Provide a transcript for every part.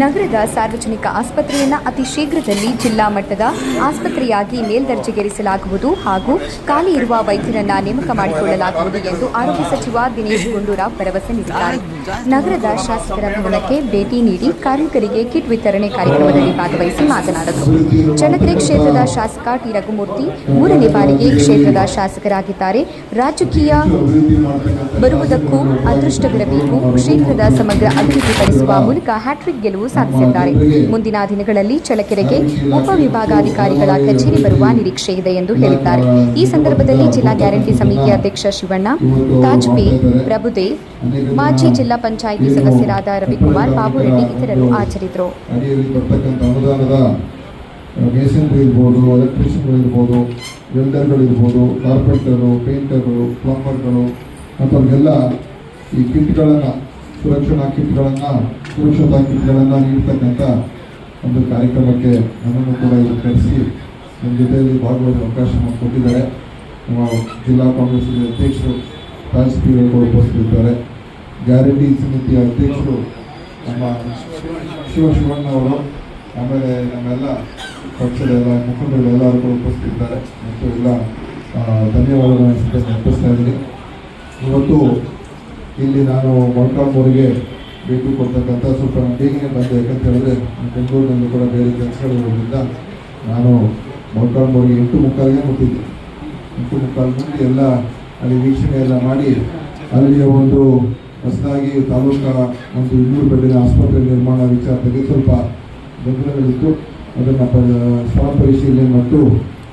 ನಗರದ ಸಾರ್ವಜನಿಕ ಆಸ್ಪತ್ರೆಯನ್ನು ಅತಿ ಶೀಘ್ರದಲ್ಲಿ ಜಿಲ್ಲಾ ಮಟ್ಟದ ಆಸ್ಪತ್ರೆಯಾಗಿ ಮೇಲ್ದರ್ಜೆಗೇರಿಸಲಾಗುವುದು ಹಾಗೂ ಖಾಲಿ ಇರುವ ವೈದ್ಯರನ್ನ ನೇಮಕ ಮಾಡಿಕೊಳ್ಳಲಾಗುವುದು ಎಂದು ಆರೋಗ್ಯ ಸಚಿವ ದಿನೇಶ್ ಗುಂಡೂರಾವ್ ಭರವಸೆ ನೀಡಿದ್ದಾರೆ. ನಗರದ ಶಾಸಕರ ಭವನಕ್ಕೆ ಭೇಟಿ ನೀಡಿ ಕಾರ್ಮಿಕರಿಗೆ ಕಿಟ್ ವಿತರಣೆ ಕಾರ್ಯಕ್ರಮದಲ್ಲಿ ಭಾಗವಹಿಸಿ ಮಾತನಾಡಿದರು. ಚಳ್ಳಕೆರೆ ಕ್ಷೇತ್ರದ ಶಾಸಕ ಟಿ. ರಘುಮೂರ್ತಿ ಮೂರನೇ ಬಾರಿಗೆ ಕ್ಷೇತ್ರದ ಶಾಸಕರಾಗಿದ್ದಾರೆ. ರಾಜಕೀಯ ಬರುವುದಕ್ಕೂ ಅದೃಷ್ಟವಿರಬೇಕು. ಕ್ಷೇತ್ರದ ಸಮಗ್ರ ಅಭಿವೃದ್ಧಿಪಡಿಸುವ ಮೂಲಕ ಹ್ಯಾಟ್ರಿಕ್ ಗೆಲುವು ಸಾಧಿಸಿದ್ದಾರೆ. ಮುಂದಿನ ದಿನಗಳಲ್ಲಿ ಚಳ್ಳಕೆರೆಗೆ ಉಪವಿಭಾಗಾಧಿಕಾರಿಗಳ ಕಚೇರಿ ಬರುವ ನಿರೀಕ್ಷೆ ಇದೆ ಎಂದು ಹೇಳಿದ್ದಾರೆ. ಈ ಸಂದರ್ಭದಲ್ಲಿ ಜಿಲ್ಲಾ ಗ್ಯಾರಂಟಿ ಸಮಿತಿ ಅಧ್ಯಕ್ಷ ಶಿವಣ್ಣ ತಾಜ್ಪೀರ್ ಪ್ರಭುದೇವ್ ಮಾಜಿ ಜಿಲ್ಲಾ ಪಂಚಾಯಿತಿ ಸದಸ್ಯರಾದ ರವಿಕುಮಾರ್ ಬಾಬುರೆಡ್ಡಿ ಇತರರು ಹಾಜರಿದ್ದರು ಇರ್ಬೋದು ಎಲೆಕ್ಟ್ರಿಷಿಯನ್ಗಳು ಇರ್ಬೋದು ವೆಲ್ಡರ್ಗಳು ಇರ್ಬೋದು ಕಾರ್ಪೆಂಟರು ಪೇಂಟರು ಪ್ಲಂಬರ್ಗಳು ಅಂಥವ್ರಿಗೆಲ್ಲ ಈ ಕಿಟ್ಗಳನ್ನು, ಸುರಕ್ಷಣಾ ಕಿಟ್ಗಳನ್ನು, ಸುರಕ್ಷತಾ ಕಿಟ್ಗಳನ್ನು ನೀಡ್ತಕ್ಕಂಥ ಒಂದು ಕಾರ್ಯಕ್ರಮಕ್ಕೆ ನನ್ನನ್ನು ಕೂಡ ಇಲ್ಲಿ ಕರೆಸಿ ನಮ್ಮ ಜೊತೆಯಲ್ಲಿ ಭಾಗವಹಿಸುವ ಅವಕಾಶ ಕೊಟ್ಟಿದ್ದಾರೆ ನಮ್ಮ ಜಿಲ್ಲಾ ಕಾಂಗ್ರೆಸ್ ಅಧ್ಯಕ್ಷರು ತಾಜ್ಪೀರ್ ಉಪಸ್ಥಿತರಿದ್ದಾರೆ ಗ್ಯಾರಂಟಿ ಸಮಿತಿ ಅಧ್ಯಕ್ಷರು ನಮ್ಮ ಶಿವ ಅವರು ಆಮೇಲೆ ನಮ್ಮೆಲ್ಲ ಪಕ್ಷದ ಎಲ್ಲ ಮುಖಂಡರು ಎಲ್ಲರೂ ಕೂಡ ಉಪಸ್ಥಿತಿದ್ದಾರೆ. ಮತ್ತು ಎಲ್ಲ ಧನ್ಯವಾದಗಳನ್ನು ಅರ್ಪಿಸ್ತಾ ಇದ್ದೀನಿ. ಇವತ್ತು ಇಲ್ಲಿ ನಾನು ಮೊಳಕಾಂಬೂರಿಗೆ ಭೇಟಿ ಕೊಡ್ತಕ್ಕಂಥ ಸ್ವಲ್ಪ ಬೇಗನೆ ಬಂದೆ. ಯಾಕಂತ ಹೇಳಿದ್ರೆ ಬೆಂಗಳೂರಿನಲ್ಲಿ ಕೂಡ ಬೇರೆ ಕೆಲಸಗಳಿರೋದ್ರಿಂದ ನಾನು ಮೊಳಕಾಂಬೂರಿಗೆ ಎಂಟು ಮುಕ್ಕಾಲಿಗೆ ಮುಟ್ಟಿದ್ದೆ. ಎಂಟು ಮುಕ್ಕಾಲು ಎಲ್ಲ ಅಲ್ಲಿ ವೀಕ್ಷಣೆ ಎಲ್ಲ ಮಾಡಿ, ಅಲ್ಲಿಯ ಒಂದು ಹೊಸದಾಗಿ ತಾಲೂಕಾ ಒಂದು ಇನ್ನೂರು ಬೆಡ್ಡಿನ ಆಸ್ಪತ್ರೆ ನಿರ್ಮಾಣ ವಿಚಾರದಲ್ಲಿ ಸ್ವಲ್ಪ ಗೊಂದಲಗಳಿತ್ತು ಅದನ್ನು ಸ್ಥಳ ಪರಿಶೀಲನೆ ಮತ್ತು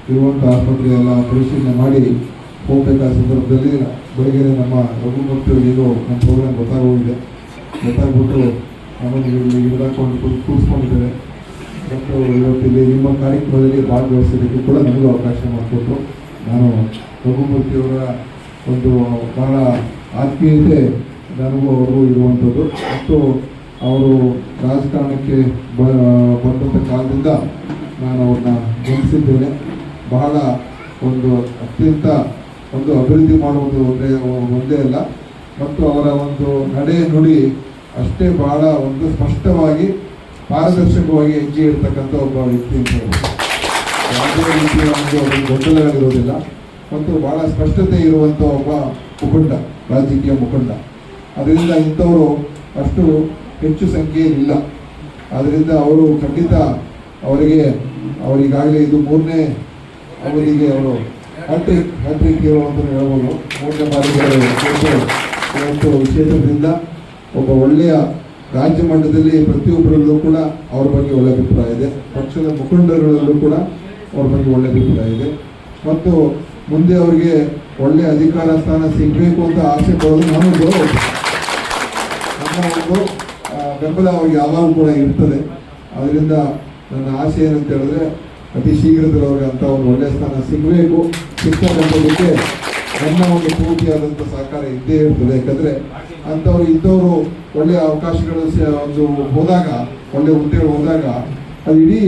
ಇರುವಂಥ ಆಸ್ಪತ್ರೆ ಎಲ್ಲ ಪರಿಶೀಲನೆ ಮಾಡಿ ಹೋಗಬೇಕಾದ ಸಂದರ್ಭದಲ್ಲಿ ಬೆಳಗ್ಗೆ ನಮ್ಮ ರಘುಮೂರ್ತಿ ಏನು ನಮ್ಮ ಪ್ರೋಗ್ರಾಮ್ ಗೊತ್ತಾಗೋಗಿದೆ. ಗೊತ್ತಾಗ್ಬಿಟ್ಟು ಆಮೇಲೆ ಹಿಡಿದಾಕೊಂಡು ಕೂರಿಸ್ಕೊಂಡಿದ್ದಾರೆ ಮತ್ತು ಇವತ್ತಿಲ್ಲಿ ನಿಮ್ಮ ಕಾರ್ಯಕ್ರಮದಲ್ಲಿ ಭಾಗವಹಿಸೋದಕ್ಕೆ ಕೂಡ ನನಗೂ ಅವಕಾಶ ಮಾಡಿಕೊಟ್ಟು ನಾನು ರಘುಮೂರ್ತಿಯವರ ಒಂದು ಬಹಳ ಆತ್ಮೀಯತೆ ನನಗೂ ಅವರು ಇರುವಂಥದ್ದು. ಮತ್ತು ಅವರು ರಾಜಕಾರಣಕ್ಕೆ ಬ, ಬಂದಂಥ ಕಾಲದಿಂದ ನಾನು ಅವ್ರನ್ನ ಗಮನಿಸಿದ್ದೇನೆ ಬಹಳ ಒಂದು ಅತ್ಯಂತ ಒಂದು ಅಭಿವೃದ್ಧಿ ಮಾಡುವುದು ಒಂದೇ ಒಂದೇ ಅಲ್ಲ. ಮತ್ತು ಅವರ ಒಂದು ನಡೆ ನುಡಿ ಅಷ್ಟೇ ಬಹಳ ಒಂದು ಸ್ಪಷ್ಟವಾಗಿ ಪಾರದರ್ಶಕವಾಗಿ ಹೆಜ್ಜೆ ಇಡ್ತಕ್ಕಂಥ ಒಬ್ಬ ವ್ಯಕ್ತಿ ಅಂತ ಹೇಳ್ಬೋದು. ಯಾವುದೇ ರೀತಿಯ ಒಂದು ಗೊಂದಲಗಳಿರೋದಿಲ್ಲ. ಮತ್ತು ಬಹಳ ಸ್ಪಷ್ಟತೆ ಇರುವಂಥ ಒಬ್ಬ ಮುಖಂಡ, ರಾಜಕೀಯ ಮುಖಂಡ. ಅದರಿಂದ ಇಂಥವರು ಅಷ್ಟು ಹೆಚ್ಚು ಸಂಖ್ಯೆಯಲ್ಲಿಲ್ಲ. ಆದ್ದರಿಂದ ಅವರು ಖಂಡಿತ ಅವರಿಗೆ, ಅವರಿಗಾಗಲೇ ಇದು ಮೂರನೇ ಅವರಿಗೆ ಅವರು ಹ್ಯಾಟ್ರಿಕ್ ಹ್ಯಾಟ್ರಿಕ್ ಹೀರೋ ಅಂತ ಹೇಳ್ಬೋದು. ಮೂರನೇ ಬಾರಿಗೆ ಇವತ್ತು ಕ್ಷೇತ್ರದಿಂದ ಒಬ್ಬ ಒಳ್ಳೆಯ ರಾಜ್ಯ ಮಟ್ಟದಲ್ಲಿ ಪ್ರತಿಯೊಬ್ಬರಲ್ಲೂ ಕೂಡ ಅವ್ರ ಬಗ್ಗೆ ಒಳ್ಳೆ ಅಭಿಪ್ರಾಯ ಇದೆ. ಪಕ್ಷದ ಮುಖಂಡರುಗಳಲ್ಲೂ ಕೂಡ ಅವ್ರ ಬಗ್ಗೆ ಒಳ್ಳೆ ಅಭಿಪ್ರಾಯ ಇದೆ. ಮತ್ತು ಮುಂದೆ ಅವರಿಗೆ ಒಳ್ಳೆಯ ಅಧಿಕಾರ ಸ್ಥಾನ ಸಿಗಬೇಕು ಅಂತ ಆಸೆ ಪಡೋದು ನಾನು ನಮ್ಮ ಒಂದು ಬೆಂಬಲ ಅವ್ರಿಗೆ ಯಾವಾಗಲೂ ಕೂಡ ಇರ್ತದೆ. ಅದರಿಂದ ನನ್ನ ಆಸೆ ಏನಂತ ಹೇಳಿದ್ರೆ ಅತಿ ಶೀಘ್ರದಲ್ಲಿ ಅವ್ರಿಗೆ ಅಂತ ಒಂದು ಒಳ್ಳೆಯ ಸ್ಥಾನ ಸಿಗಬೇಕು. ಸಿಗ್ತಕ್ಕಂಥದಕ್ಕೆ ನನ್ನ ಒಂದು ಪೂರ್ತಿಯಾದಂಥ ಸಹಕಾರ ಇದ್ದೇ ಇರ್ತದೆ. ಯಾಕಂದರೆ ಅಂಥವ್ರು ಇದ್ದವರು ಒಳ್ಳೆಯ ಅವಕಾಶಗಳು ಒಂದು ಹೋದಾಗ, ಒಳ್ಳೆ ಹುದ್ದೆಗಳು ಹೋದಾಗ ಅದು ಇಡೀ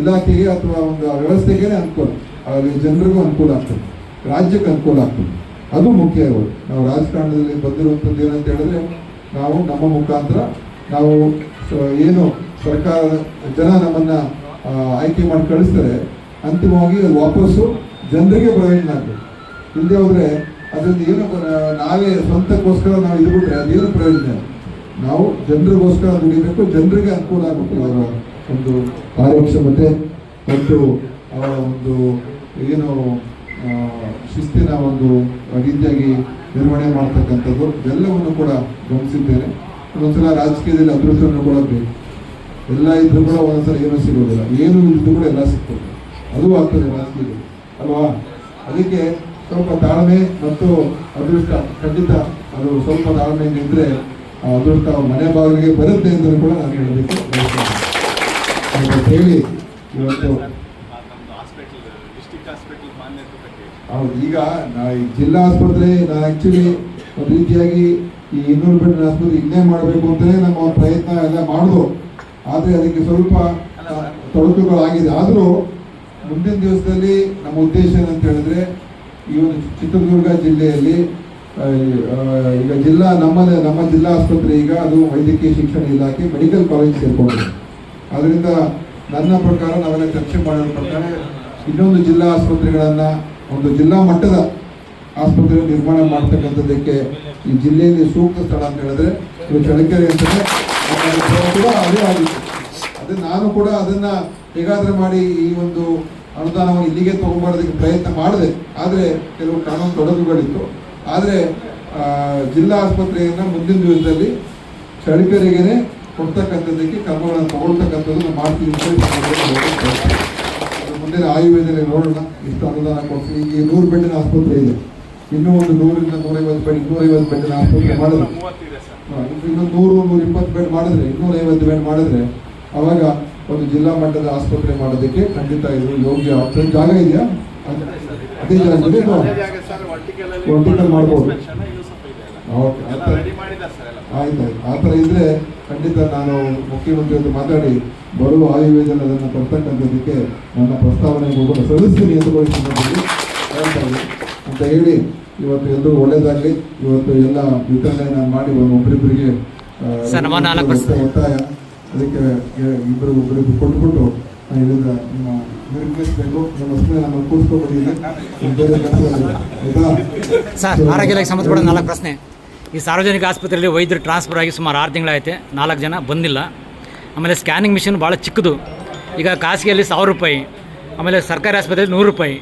ಇಲಾಖೆಗೆ ಅಥವಾ ಒಂದು ವ್ಯವಸ್ಥೆಗೇನೆ ವ್ಯವಸ್ಥೆಗೆ ಅನುಕೂಲ ಅಲ್ಲಿ ಜನರಿಗೂ ಅನುಕೂಲ ಆಗ್ತದೆ. ರಾಜ್ಯಕ್ಕೆ ಅನುಕೂಲ ಆಗ್ತದೆ. ಅದು ಮುಖ್ಯ ಇರೋದು ನಾವು ರಾಜಕಾರಣದಲ್ಲಿ ಬಂದಿರುವಂಥದ್ದು ಏನಂತ ಹೇಳಿದ್ರೆ, ನಾವು ನಮ್ಮ ಮುಖಾಂತರ ನಾವು ಏನು ಸರ್ಕಾರ ಜನ ನಮ್ಮನ್ನ ಆಯ್ಕೆ ಮಾಡಿ ಕಳಿಸ್ತಾರೆ, ಅಂತಿಮವಾಗಿ ವಾಪಸ್ಸು ಜನರಿಗೆ ಪ್ರಯೋಜನ ಆಗ್ತದೆ. ಇಲ್ಲದೆ ಹೋದರೆ ಅದರಿಂದ ಏನು ನಾವೇ ಸ್ವಂತಕ್ಕೋಸ್ಕರ ನಾವು ಇದು ಅದೇನು ಪ್ರಯೋಜನ. ನಾವು ಜನರಿಗೋಸ್ಕರ ದುಡಿಬೇಕು, ಜನರಿಗೆ ಅನುಕೂಲ ಆಗಬೇಕು. ಅವರ ಒಂದು ಕಾರ್ಯಕ್ಷಮತೆ ಮತ್ತು ಅವರ ಒಂದು ಏನು ಶಿಸ್ತಿನ ಒಂದು ರೀತಿಯಾಗಿ ನಿರ್ವಹಣೆ ಮಾಡ್ತಕ್ಕಂಥದ್ದು ಎಲ್ಲವನ್ನು ಕೂಡ ಗಮನಿಸಿದ್ದೇನೆ. ಒಂದೊಂದ್ಸಲ ರಾಜಕೀಯದಲ್ಲಿ ಅದೃಷ್ಟವನ್ನು ಕೂಡ ಬೇಕು ಎಲ್ಲ ಇದ್ರೂ ಕೂಡ ಒಂದೊಂದ್ಸಲ ಏನೂ ಸಿಗೋದಿಲ್ಲ. ಏನು ಇದ್ದು ಕೂಡ ಎಲ್ಲ ಸಿಗ್ತದೆ. ಅದು ಆಗ್ತದೆ ರಾಜಕೀಯದಲ್ಲಿ. ಅಲ್ವಾ? ಅದಕ್ಕೆ ಸ್ವಲ್ಪ ತಾಳ್ಮೆ ಮತ್ತು ಅದೃಷ್ಟ ಖಂಡಿತ ಅದು ಸ್ವಲ್ಪ ತಾಳ್ಮೆ ನಿಂತರೆ ಅದೃಷ್ಟ ಮನೆ ಬಾಗಿಲಿಗೆ ಬರುತ್ತೆ ಅಂತ ಕೂಡ ನಾನು ಹೇಳಬೇಕು. ಹೇಳಿ ಇವತ್ತು ಹೌದು, ಈಗ ನಾ ಈ ಜಿಲ್ಲಾ ಆಸ್ಪತ್ರೆ ನಾನು ಆ್ಯಕ್ಚುಲಿ ಒಂದು ರೀತಿಯಾಗಿ ಈ ಇನ್ನೂರು ಬೆಡ್ ಆಸ್ಪತ್ರೆ ಇನ್ನೇ ಮಾಡಬೇಕು ಅಂತಲೇ ನಮ್ಮ ಪ್ರಯತ್ನ ಎಲ್ಲ ಮಾಡಿದ್ರು ಆದರೆ ಅದಕ್ಕೆ ಸ್ವಲ್ಪ ತೊಡಕುಗಳಾಗಿದೆ. ಆದರೂ ಮುಂದಿನ ದಿವಸದಲ್ಲಿ ನಮ್ಮ ಉದ್ದೇಶ ಏನಂತ ಹೇಳಿದ್ರೆ, ಈ ಒಂದು ಚಿತ್ರದುರ್ಗ ಜಿಲ್ಲೆಯಲ್ಲಿ ಈಗ ಜಿಲ್ಲಾ ನಮ್ಮನೆ, ನಮ್ಮ ಜಿಲ್ಲಾ ಆಸ್ಪತ್ರೆ ಈಗ ಅದು ವೈದ್ಯಕೀಯ ಶಿಕ್ಷಣ ಇಲಾಖೆ, ಮೆಡಿಕಲ್ ಕಾಲೇಜ್ ಸೇರ್ಕೊಂಡಿದೆ. ಅದರಿಂದ ನನ್ನ ಪ್ರಕಾರ ನಾವೆಲ್ಲ ಚರ್ಚೆ ಮಾಡೋ ಪ್ರಕಾರ ಇನ್ನೊಂದು ಜಿಲ್ಲಾ ಆಸ್ಪತ್ರೆಗಳನ್ನ ಒಂದು ಜಿಲ್ಲಾ ಮಟ್ಟದ ಆಸ್ಪತ್ರೆ ನಿರ್ಮಾಣ ಮಾಡ್ತಕ್ಕಂಥದ್ದಕ್ಕೆ ಈ ಜಿಲ್ಲೆಯಲ್ಲಿ ಸೂಕ್ತ ಸ್ಥಳ ಅಂತ ಹೇಳಿದ್ರೆ ಇದು ಚಳಕೆರೆ ಅಂತಲೇ ಕೂಡ ಅದೇ ಆಗಿತ್ತು. ಅದೇ ನಾನು ಕೂಡ ಅದನ್ನ ಹೇಗಾದ್ರೆ ಮಾಡಿ ಈ ಒಂದು ಅನುದಾನವನ್ನು ಇಲ್ಲಿಗೆ ತಗೊಂಬರೋದಕ್ಕೆ ಪ್ರಯತ್ನ ಮಾಡಿದೆ. ಆದರೆ ಕೆಲವು ಕಾನೂನು ತೊಡಕುಗಳಿತ್ತು. ಆದರೆ ಜಿಲ್ಲಾ ಆಸ್ಪತ್ರೆಯನ್ನ ಮುಂದಿನ ದಿವಸದಲ್ಲಿ ಚಳಕೆರೆಗೆನೆ ಕೊಡ್ತಕ್ಕಂಥದ್ದಕ್ಕೆ ಕ್ರಮಗಳನ್ನು ತಗೊಳ್ತಕ್ಕಂಥದ್ದನ್ನು ಮಾಡ್ತೀವಿ ಮುಂದಿನ ಆಯುರ್ವೇದನೆ ನೋಡೋಣ. ಇಷ್ಟು ಅನುದಾನ ಕೊಡ್ತೀವಿ ಈ ನೂರು ಬೆಡ್ಡಿನ ಆಸ್ಪತ್ರೆ ಇದೆ. ಇನ್ನೂ ಒಂದು ನೂರಿಂದ ನೂರೈವತ್ತು ಬೆಡ್ ಇನ್ನೂರೈವತ್ತು ಬೆಡ್ಡಿನ ಆಸ್ಪತ್ರೆ ಮಾಡಿದ್ರೆ. ಇನ್ನೊಂದು ನೂರು ನೂರ ಇಪ್ಪತ್ತು ಬೆಡ್ ಮಾಡಿದ್ರೆ ಇನ್ನೂರ ಐವತ್ತು ಬೆಡ್ ಮಾಡಿದ್ರೆ ಅವಾಗ ಒಂದು ಜಿಲ್ಲಾ ಮಟ್ಟದ ಆಸ್ಪತ್ರೆ ಮಾಡೋದಕ್ಕೆ ಖಂಡಿತ ಇದು ಯೋಗ್ಯ. ಆಗ್ತದೆ ಜಾಗ ಇದೆಯಾ? ಅದೇ ಜಾಗ Vertical ಮಾಡ್ಬೋದು. ಓಕೆ ಎಲ್ಲ ರೆಡಿ ಮಾಡಿದ್ದಾರೆ ಸರ್ ಎಲ್ಲ. ಆಯ್ತು ಆಯ್ತು. ಆ ಥರ ಇದ್ರೆ ಖಂಡಿತ ನಾನು ಮುಖ್ಯಮಂತ್ರಿ ಅಂತ ಮಾತಾಡಿ ಬರುವ ಆಯುರ್ವೇದನ ಅದನ್ನು ತರ್ತಕ್ಕಂಥದ್ದಕ್ಕೆ ನನ್ನ ಪ್ರಸ್ತಾವನೆಗೂ ಕೂಡ ಸಲ್ಲಿಸ್ತೀನಿ ಅಂತ. ಅಂತ ಹೇಳಿ ಇವತ್ತು ಎಲ್ಲರೂ ಒಳ್ಳೇದಾಗಲಿ ಇವತ್ತು ಎಲ್ಲ ವಿತರಣೆ ನಾನು ಮಾಡಿ ಒಬ್ಬರಿಬ್ಬರಿಗೆ ಒತ್ತಾಯ- ಅದಕ್ಕೆ ಇಬ್ಬರು ಒಬ್ಬರಿಬ್ಬರು ಕೊಟ್ಬಿಟ್ಟು ನಾನು ಇದರಿಂದ ನಿಮ್ಮ ನಿರ್ಮಿಸಬೇಕು ನಿಮ್ಮ ಸುಮ್ಮನೆ ನಮ್ಮ ಬೇರೆ ಕೆಲಸಗಳಿಲ್ಲ. ಆಯ್ತಾ? ಸರ್ ಆರೋಗ್ಯ ಸಂಬಂಧಪಟ್ಟ ನಾಲ್ಕು ಪ್ರಶ್ನೆ. ಈ ಸಾರ್ವಜನಿಕ ಆಸ್ಪತ್ರೆಯಲ್ಲಿ ವೈದ್ಯರು ಟ್ರಾನ್ಸ್ಫರ್ ಆಗಿ ಸುಮಾರು ಆರು ತಿಂಗಳಾಯ್ತು. ನಾಲ್ಕು ಜನ ಬಂದಿಲ್ಲ. ಆಮೇಲೆ ಸ್ಕ್ಯಾನಿಂಗ್ ಮಿಷಿನ್ ಭಾಳ ಚಿಕ್ಕದು. ಈಗ ಖಾಸಗಿಯಲ್ಲಿ ಸಾವಿರ ರೂಪಾಯಿ, ಆಮೇಲೆ ಸರ್ಕಾರಿ ಆಸ್ಪತ್ರೆಯಲ್ಲಿ ನೂರು ರೂಪಾಯಿ.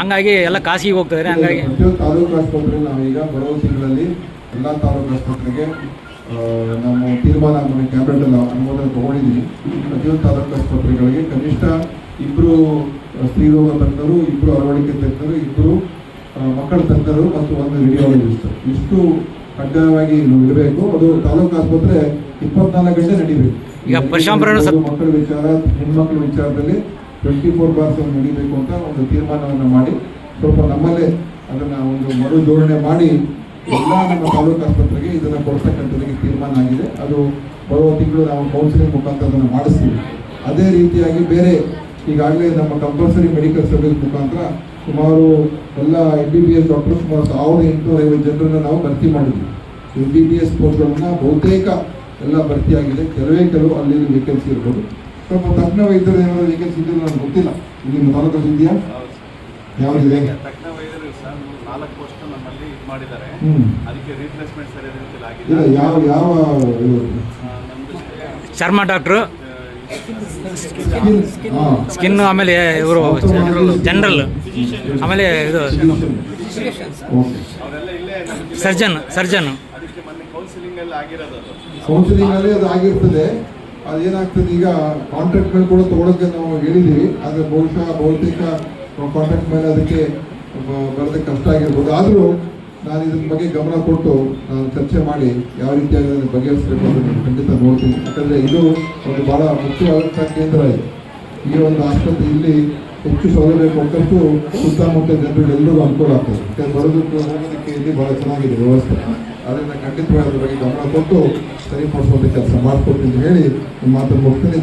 ಹಂಗಾಗಿ ಎಲ್ಲ ಖಾಸಗಿಗೆ ಹೋಗ್ತಿದ್ದಾರೆ ಹಂಗಾಗಿ ತಾಲೂಕು ಆಸ್ಪತ್ರೆ ನಾವೀಗ ಬರೋ ತಿಂಗಳಲ್ಲಿ ಎಲ್ಲ ತಾಲೂಕು ಆಸ್ಪತ್ರೆಗೆ ನಾವು ತೀರ್ಮಾನ ಮನೆ ಕ್ಯಾಬಿನೆಟ್ ಅಲ್ಲಿ ಅನುಮೋದನೆ ತೊಗೊಂಡಿದ್ದೀವಿ ಪ್ರತಿಯೊಂದು ತಾಲೂಕು ಆಸ್ಪತ್ರೆಗಳಿಗೆ ಕನಿಷ್ಠ ಇಬ್ಬರು ಸ್ತ್ರೀರೋಗ ತಜ್ಞರು ಇಬ್ಬರು ಅಳವಡಿಕೆ ತಜ್ಞರು ಇಬ್ಬರು ಮಕ್ಕಳ ತಜ್ಞರು ಮತ್ತು ಒಂದು ರೇಡಿಯಾಲಜಿಸ್ಟ್ ಇಷ್ಟು ಕಡ್ಡಾಯವಾಗಿ ಇರಬೇಕು. ಇಡಬೇಕು ಅದು ತಾಲೂಕು ಆಸ್ಪತ್ರೆ ಇಪ್ಪತ್ನಾಲ್ಕು ಗಂಟೆ ನಡೀಬೇಕು. ಈಗ ಮಕ್ಕಳ ವಿಚಾರ ಹೆಣ್ಮಕ್ಳ ವಿಚಾರದಲ್ಲಿ ಟ್ವೆಂಟಿ ಫೋರ್ ಬಾರ್ಸ್ ನಡಿಬೇಕು ಅಂತ ಒಂದು ತೀರ್ಮಾನವನ್ನು ಮಾಡಿ ಸ್ವಲ್ಪ ನಮ್ಮಲ್ಲೇ ಅದನ್ನ ಒಂದು ಮರು ಜೋಡಣೆ ಮಾಡಿ ಎಲ್ಲ ನಮ್ಮ ತಾಲೂಕು ಆಸ್ಪತ್ರೆಗೆ ಇದನ್ನ ಕೊಡ್ತಕ್ಕಂಥದ್ದಕ್ಕೆ ತೀರ್ಮಾನ ಆಗಿದೆ. ಅದು ಬರುವ ತಿಂಗಳು ನಾವು ಕೌನ್ಸಿಲಿಂಗ್ ಮುಖಾಂತರ ಅದನ್ನು ಮಾಡಿಸ್ತೀವಿ. ಅದೇ ರೀತಿಯಾಗಿ ಬೇರೆ ಈಗಾಗಲೇ ನಮ್ಮ ಕಂಪಲ್ಸರಿ ಮೆಡಿಕಲ್ ಸರ್ವಿಸ್ ಮುಖಾಂತರ ಸುಮಾರು ಎಲ್ಲ M B B S doctor ಸುಮಾರು ಸಾವಿರದ ಎಂಟುನೂರ ಐವತ್ತು ಜನರನ್ನು ನಾವು ಭರ್ತಿ ಮಾಡಿದ್ವಿ. ಎಂ ಬಿ ಬಿ ಎಸ್ ಪೋಸ್ಟ್ಗಳನ್ನು ಬಹುತೇಕ ಎಲ್ಲ ಭರ್ತಿಯಾಗಿದೆ ಕೆಲವೇ ಕೆಲವು ಅಲ್ಲಿ ವೇಕೆನ್ಸಿ ಇರ್ಬೋದು. ಸ್ವಲ್ಪ ತಜ್ಞ ವೈದ್ಯರು ಏನಾದರೂ ವೇಕೆನ್ಸಿ ಇದ್ರೆ ನನಗೆ ಗೊತ್ತಿಲ್ಲ. ನಿಮ್ಮ ತಾಲೂಕು ಇದೆಯಾ ಯಾವುದಿದೆ? ತಜ್ಞ ವೈದ್ಯರು ಸರ್ ನಾಲ್ಕು ಪೋಸ್ಟ್ ನಮ್ಮಲ್ಲಿ ಇದು ಮಾಡಿದ್ದಾರೆ. ಹ್ಞೂ ಅದಕ್ಕೆ ರೀಪ್ಲೇಸ್ಮೆಂಟ್ ಸರಿ ರೀತಿಯಲ್ಲಿ ಇಲ್ಲ ಆಗಿದೆ ಯಾವ ಯಾವ ಚರ್ಮ ಡಾಕ್ಟ್ರು ಸ್ಕಿನ್ ಆಮೇಲೆ ಇವರು ಜನರಲ್ ಆಮೇಲೆ ಇದು ಸರ್ಜನ್ ಸರ್ಜನ್ ಕೌನ್ಸಿಲಿಂಗ್ ಅಲ್ಲಿ ಅದು ಅಲ್ಲಿ ಅದು ಆಗಿರ್ತದೆ ಅದೇನಾಗ್ತದೆ ಈಗ ಕಾಂಟ್ರಾಕ್ಟ್ ಮೇಲೆ ಕೂಡ ತಗೊಳಕ್ಕೆ ನಾವು ಹೇಳಿದ್ದೀವಿ. ಆದರೆ ಬಹುಶಃ ಬಹುತೇಕ ಕಾಂಟ್ರಾಕ್ಟ್ ಮೇಲೆ ಅದಕ್ಕೆ ಬರೋದಕ್ಕೆ ಕಷ್ಟ ಆಗಿರ್ಬೋದು. ಆದರೂ ನಾನು ಇದ್ರ ಬಗ್ಗೆ ಗಮನ ಕೊಟ್ಟು ನಾನು ಚರ್ಚೆ ಮಾಡಿ ಯಾವ ರೀತಿಯಾಗಿ ಅದನ್ನು ಬಗೆಹರಿಸಬೇಕು ಅಂತ ನಾನು ಖಂಡಿತ ನೋಡ್ತೀನಿ. ಯಾಕಂದರೆ ಇದು ಒಂದು ಭಾಳ ಮುಖ್ಯವಾದಂಥ ಕೇಂದ್ರ ಇದೆ. ಈ ಒಂದು ಆಸ್ಪತ್ರೆ ಇಲ್ಲಿ ಹೆಚ್ಚು ಸೌಲಭ್ಯ ಕೊಟ್ಟಷ್ಟು ಸುತ್ತಮುತ್ತ ಎಲ್ಲರಿಗೂ ಅನುಕೂಲ ಆಗ್ತದೆ. ಯಾಕಂದರೆ ಬರೋದಕ್ಕೆ ಹೋಗೋದಕ್ಕೆ ಇಲ್ಲಿ ಭಾಳ ಚೆನ್ನಾಗಿದೆ ವ್ಯವಸ್ಥೆ. ಆದ್ದರಿಂದ ಖಂಡಿತವಾಗಿ ಅದ್ರ ಬಗ್ಗೆ ಗಮನ ಕೊಟ್ಟು ಸರಿಪಡಿಸುವಂಥ ಕೆಲಸ ಮಾಡಿಕೊಡ್ತೀನಿ ಹೇಳಿ ಮಾತನ್ನು ಮುಗ್ತೀನಿ